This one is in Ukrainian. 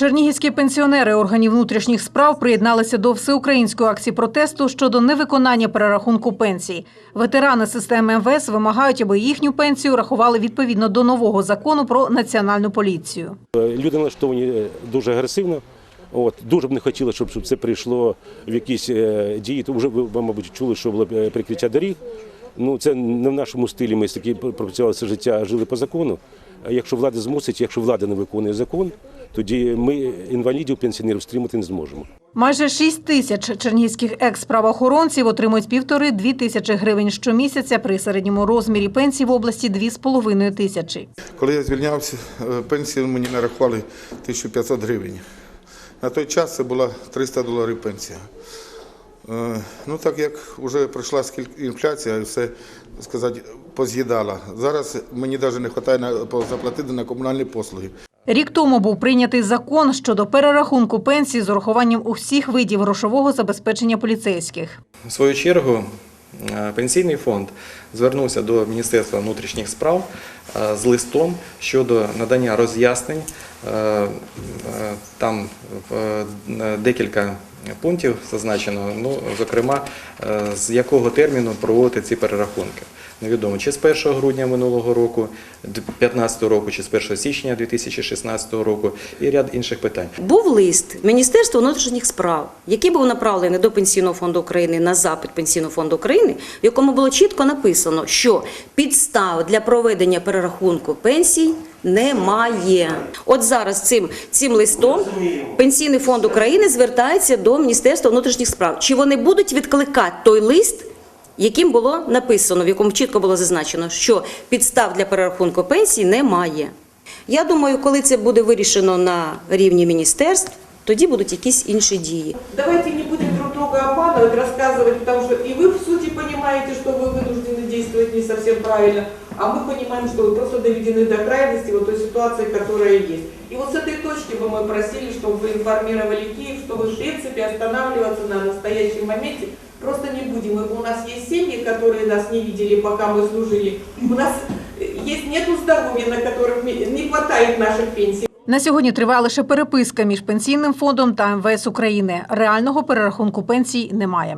Чернігівські пенсіонери органів внутрішніх справ приєдналися до всеукраїнської акції протесту щодо невиконання перерахунку пенсій. Ветерани системи МВС вимагають, аби їхню пенсію рахували відповідно до нового закону про національну поліцію. Люди налаштовані дуже агресивно. От дуже б не хотіли, щоб, це прийшло в якісь е, дії. То вже ви, мабуть, чули, що було е, прикриття доріг. Ну це не в нашому стилі. Ми такі пропрацювали все життя, жили по закону. Якщо влада змусить, якщо влада не виконує закон, тоді ми інвалідів, пенсіонерів стримати не зможемо. Майже 6 тисяч чернігівських екс-правоохоронців отримують півтори-дві тисячі гривень щомісяця при середньому розмірі пенсії в області дві з половиною тисячі. Коли я звільнявся, е, пенсію мені нарахували 1500 гривень. На той час це була 300 доларів пенсія. Е, Ну так як вже пройшла інфляція, і все сказати, поз'їдала. Зараз мені навіть не вистачає заплатити на комунальні послуги. Рік тому був прийнятий закон щодо перерахунку пенсій з урахуванням усіх видів грошового забезпечення поліцейських. В свою чергу е, пенсійний фонд звернувся до Міністерства внутрішніх справ е, з листом щодо надання роз'яснень. Е, е, Там декілька пунктів зазначено, ну, зокрема, з якого терміну проводити ці перерахунки. Невідомо, чи з 1 грудня минулого року, 2015 року, чи з 1 січня 2016 року і ряд інших питань. Був лист Міністерства внутрішніх справ, який був направлений до Пенсійного фонду України на запит Пенсійного фонду України, в якому було чітко написано, що підстав для проведення перерахунку пенсій немає. От зараз цим, цим листом Пенсійний фонд України звертається до Міністерства внутрішніх справ. Чи вони будуть відкликати той лист? Яким було написано, в якому чітко було зазначено, що підстав для перерахунку пенсій немає. Я думаю, коли це буде вирішено на рівні міністерств, тоді будуть якісь інші дії. Давайте не будем друг друга обманывать, рассказывать, потому что и вы в сути понимаете, что вы вынуждены действовать не совсем правильно, а мы понимаем, что вы просто доведены до крайности вот той ситуации, которая есть. И вот с этой точки бы мы просили, чтобы вы информировали Киев, что вы в принципе останавливаться на настоящем моменте просто не будем. И у нас есть семьи, которые нас не видели, пока мы служили. У нас э, есть нету здоровья, на которых не хватает наших пенсий. На сьогодні триває лише переписка між пенсійним фондом та МВС України. Реального перерахунку пенсій немає.